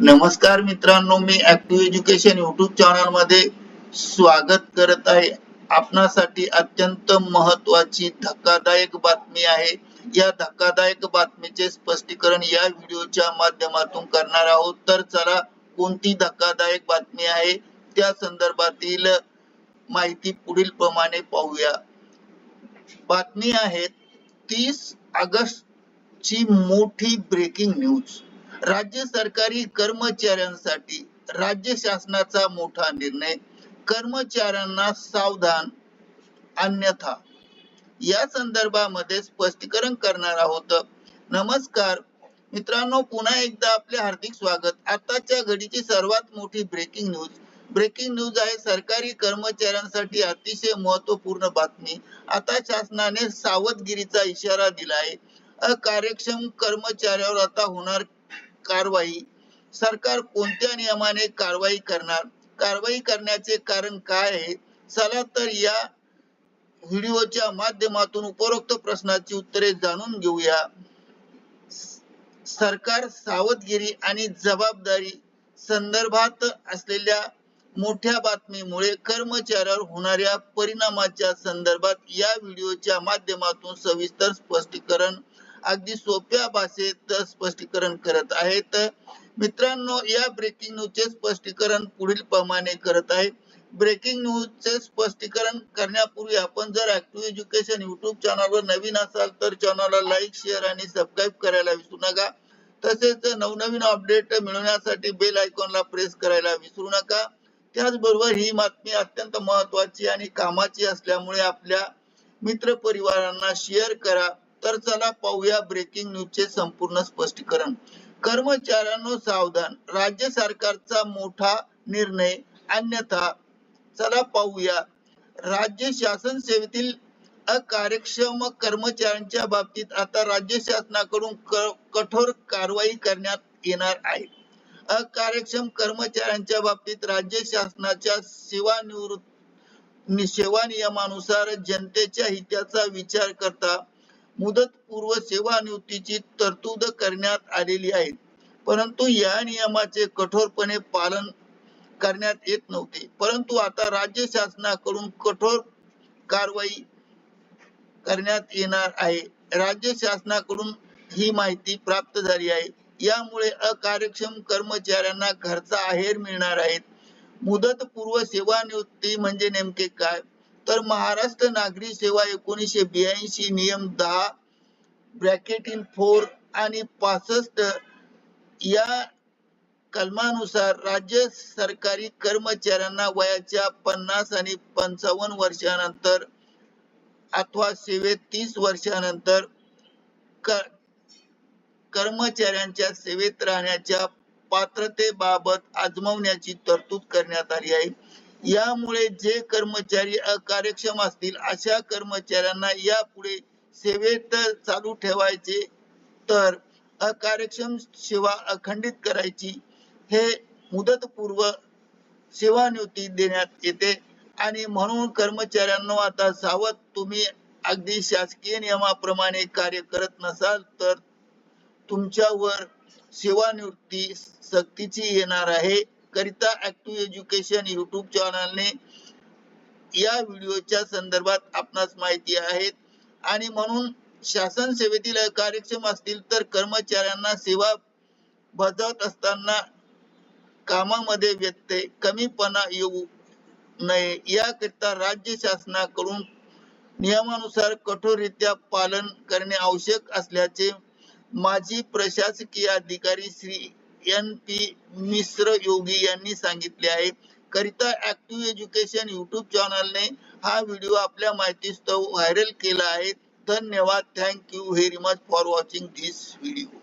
नमस्कार मित्रांनो मी ऍक्टिव्ह एज्युकेशन युट्यूब चॅनलमध्ये स्वागत करत आहे. आपणासाठी अत्यंत महत्वाची धक्कादायक बातमी आहे. या धक्कादायक बातमीचे स्पष्टीकरण या व्हिडिओच्या माध्यमातून करणार आहोत. तर चला कोणती धक्कादायक बातमी आहे? त्या संदर्भातील माहिती पुढील प्रमाणे पाहूया. बातमी आहे तीस ऑगस्ट ची मोठी ब्रेकिंग न्यूज राज्य सरकारी कर्मचाऱ्यांसाठी राज्य शासनाचा मोठा निर्णय कर्मचाऱ्यांना सावधान अन्यथा. या संदर्भामध्ये स्पष्टीकरण करणार आहोत. नमस्कार. मित्रांनो पुन्हा एकदा आपले हार्दिक स्वागत. आताच्या घडीची सर्वात मोठी ब्रेकिंग न्यूज ब्रेकिंग न्यूज आहे सरकारी कर्मचाऱ्यांसाठी अतिशय महत्त्वपूर्ण बातमी. आता शासनाने सावधगिरीचा इशारा दिला आहे अकार्यक्षम कर्मचाऱ्यावर आता होणार कारवाई. सरकार कोणत्या नियमाने कारवाई करणार? कारवाई करण्याचे कारण काय आहे? चला तर या व्हिडिओच्या माध्यमातून उपरोक्त प्रश्नाची उत्तरे जाणून घेऊया. सरकार सावधगिरी आणि जबाबदारी संदर्भात असलेल्या मोठ्या बातमीमुळे कर्मचाऱ्यावर होणाऱ्या परिणामाच्या संदर्भात या व्हिडिओच्या माध्यमातून सविस्तर स्पष्टीकरण अगदी सोप्या भाषेत स्पष्टीकरण करत आहेत. मित्रांनो या ब्रेकिंग न्यूजचे स्पष्टीकरण पुढील प्रमाणे करत आहे. ब्रेकिंग न्यूजचे स्पष्टीकरण करण्यापूर्वी आपण जर ऍक्टिव्ह एज्युकेशन युट्यूब चॅनलवर नवीन असाल तर चॅनलला लाईक शेअर आणि सबस्क्राईब करायला विसरू नका. तसेच नवनवीन अपडेट मिळवण्यासाठी बेल आयकॉनला प्रेस करायला विसरू नका. त्याचबरोबर ही बातमी अत्यंत महत्वाची आणि कामाची असल्यामुळे आपल्या मित्र परिवारांना शेअर करा. तर चला पाहूया ब्रेकिंग न्यूजचे संपूर्ण स्पष्टीकरण. कर्मचाऱ्यांनो सावधान. राज्य सरकारचा मोठा निर्णय अन्यथा चला पाहूया. राज्य शासन सेवेतील अकार्यक्षम कर्मचाऱ्यांच्या बाबतीत आता राज्य शासनाकडून कठोर कारवाई करण्यात येणार आहे. अकार्यक्षम कर्मचाऱ्यांच्या बाबतीत राज्य शासनाच्या सेवानिवृत्त सेवा नियमानुसार जनतेच्या हिताचा विचार करता मुदतपूर्व सेवानिवृत्तीची तरतूद करण्यात आलेली आहे. परंतु या नियमाचे कठोरपणे पालन करण्यात येत नव्हते. परंतु आता राज्य शासनाकडून कठोर कारवाई करण्यात येणार आहे. राज्य शासनाकडून ही माहिती प्राप्त झाली आहे. यामुळे अकार्यक्षम कर्मचाऱ्यांना घरचा आहेर मिळणार आहे. मुदतपूर्व सेवानिवृत्ती म्हणजे नेमके काय? तर महाराष्ट्र नागरी सेवा एकोणीसशे ब्याऐंशी नियम दहा ब्रॅकेट इन फोर आणि पासष्ट या कलमानुसार राज्य सरकारी कर्मचाऱ्यांना वयाच्या पन्नास आणि पंचावन्न वर्षानंतर अथवा सेवेत तीस वर्षानंतर कर्मचाऱ्यांच्या सेवेत राहण्याच्या पात्रतेबाबत आजमावण्याची तरतूद करण्यात आली आहे. यामुळे जे कर्मचारी अकार्यक्षम असतील अशा कर्मचाऱ्यांना यापुढे सेवेत चालू ठेवायचे. तर अकार्यक्षम सेवा अखंडित करायची हे मुदतपूर्व सेवानिवृत्ती देण्यात येते. आणि म्हणून कर्मचाऱ्यांना आता सावध तुम्ही अगदी शासकीय नियमाप्रमाणे कार्य करत नसाल तर तुमच्यावर सेवानिवृत्ती सक्तीची येणार आहे. करिता ऍक्टिव्ह एज्युकेशन युट्यूब चॅनलने या व्हिडिओच्या संदर्भात आपणास माहिती आहेत आणि म्हणून शासन सेवेतील कार्यक्षम असतील तर कर्मचाऱ्यांना सेवा बजावत असताना कामामध्ये व्यत्यय कमीपणा येऊ नये. याकरिता राज्य शासनाकडून नियमानुसार कठोररित्या पालन करणे आवश्यक असल्याचे माजी प्रशासकीय अधिकारी श्री एन पी मिश्र योगी यांनी सांगितले आहे. करिता ऍक्टिव्ह एज्युकेशन युट्यूब चॅनलने हा व्हिडिओ आपल्या माहितीस्तव व्हायरल केला आहे. धन्यवाद. Thank you very much for watching this video